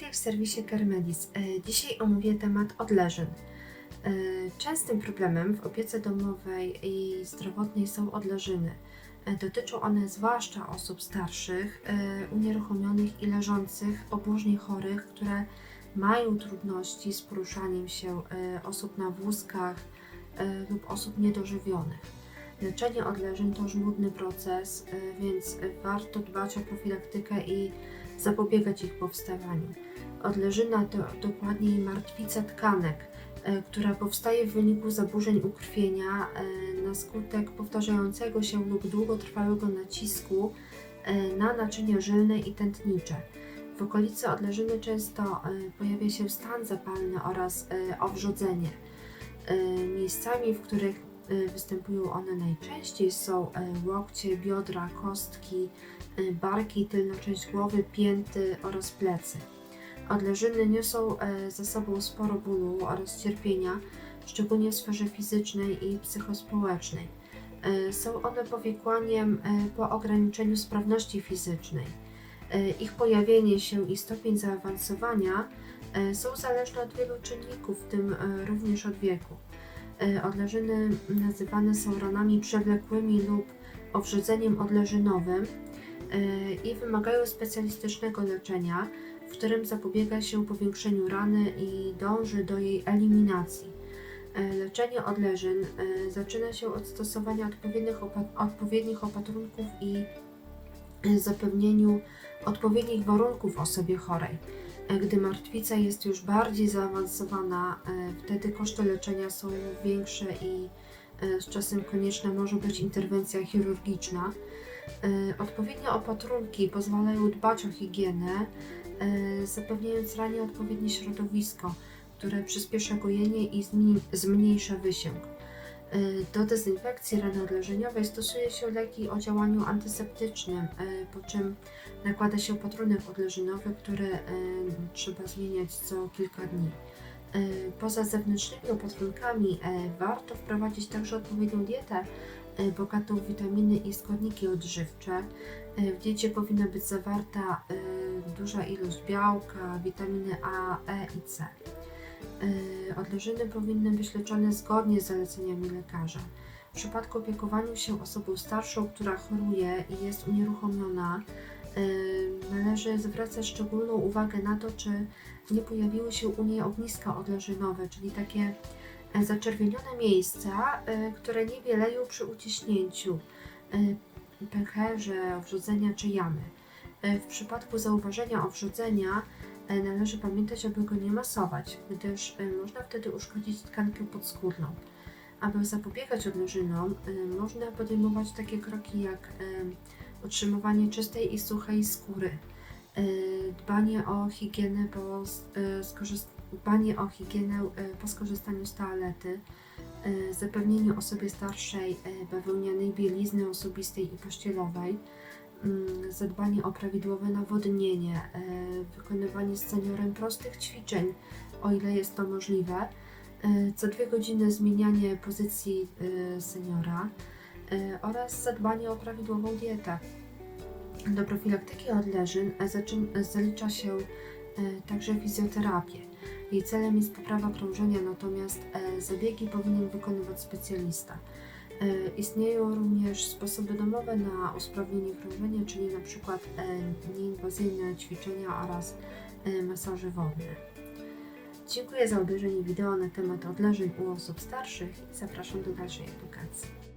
Witaj w serwisie Kermedis. E, Dzisiaj omówię temat odleżyn. E, Częstym problemem w opiece domowej i zdrowotnej są odleżyny. E, Dotyczą one zwłaszcza osób starszych, unieruchomionych i leżących, obłożnie chorych, które mają trudności z poruszaniem się, osób na wózkach lub osób niedożywionych. Leczenie odleżyn to żmudny proces, e, więc warto dbać o profilaktykę i zapobiegać ich powstawaniu. Odleżyna to dokładniej martwica tkanek, e, która powstaje w wyniku zaburzeń ukrwienia e, na skutek powtarzającego się lub długotrwałego nacisku na naczynia żylne i tętnicze. W okolicy odleżyny często pojawia się stan zapalny oraz owrzodzenie. Miejscami, w których występują one najczęściej są e, łokcie, biodra, kostki, y, barki, tylna część głowy, pięty oraz plecy. Odleżyny niosą e, ze sobą sporo bólu oraz cierpienia, szczególnie w sferze fizycznej i psychospołecznej. E, Są one powikłaniem e, po ograniczeniu sprawności fizycznej. Ich pojawienie się i stopień zaawansowania są zależne od wielu czynników, w tym również od wieku. E, Odleżyny nazywane są ranami przewlekłymi lub owrzedzeniem odleżynowym e, i wymagają specjalistycznego leczenia, w którym zapobiega się powiększeniu rany i dąży do jej eliminacji. E, Leczenie odleżyn zaczyna się od stosowania odpowiednich, odpowiednich opatrunków i zapewnieniu odpowiednich warunków osobie chorej. Gdy martwica jest już bardziej zaawansowana, e, wtedy koszty leczenia są większe i e, z czasem konieczna może być interwencja chirurgiczna. E, Odpowiednie opatrunki pozwalają dbać o higienę, zapewniając ranie odpowiednie środowisko, które przyspiesza gojenie i zmniejsza wysięg. Do dezynfekcji rany odleżeniowej stosuje się leki o działaniu antyseptycznym, e, po czym nakłada się opatrunek odleżynowy, który e, trzeba zmieniać co kilka dni. Poza zewnętrznymi opatrunkami warto wprowadzić także odpowiednią dietę bogatą w witaminy i składniki odżywcze. W diecie powinna być zawarta duża ilość białka, witaminy A, E i C. E, Odleżyny powinny być leczone zgodnie z zaleceniami lekarza. W przypadku opiekowaniu się osobą starszą, która choruje i jest unieruchomiona, e, należy zwracać szczególną uwagę na to, czy nie pojawiły się u niej ogniska odleżynowe, czyli takie e, zaczerwienione miejsca, e, które nie bieleją przy uciśnięciu, e, pęcherze, owrzodzenia czy jamy. W przypadku zauważenia owrzodzenia należy pamiętać, aby go nie masować, gdyż e, można wtedy uszkodzić tkankę podskórną. Aby zapobiegać odleżynom, e, można podejmować takie kroki jak e, utrzymywanie czystej i suchej skóry, e, dbanie o higienę po, e, dbanie o higienę e, po skorzystaniu z toalety, e, zapewnienie osobie starszej e, bawełnianej bielizny osobistej i pościelowej, zadbanie o prawidłowe nawodnienie, e, wykonywanie z seniorem prostych ćwiczeń, o ile jest to możliwe, e, co dwie godziny zmienianie pozycji e, seniora oraz zadbanie o prawidłową dietę. Do profilaktyki odleżyn zalicza się także fizjoterapię. Jej celem jest poprawa krążenia, natomiast zabiegi powinien wykonywać specjalista. E, Istnieją również sposoby domowe na usprawnienie krążenia, czyli przykład e, nieinwazyjne ćwiczenia oraz e, masaże wodne. Dziękuję za obejrzenie wideo na temat odleżeń u osób starszych i zapraszam do dalszej edukacji.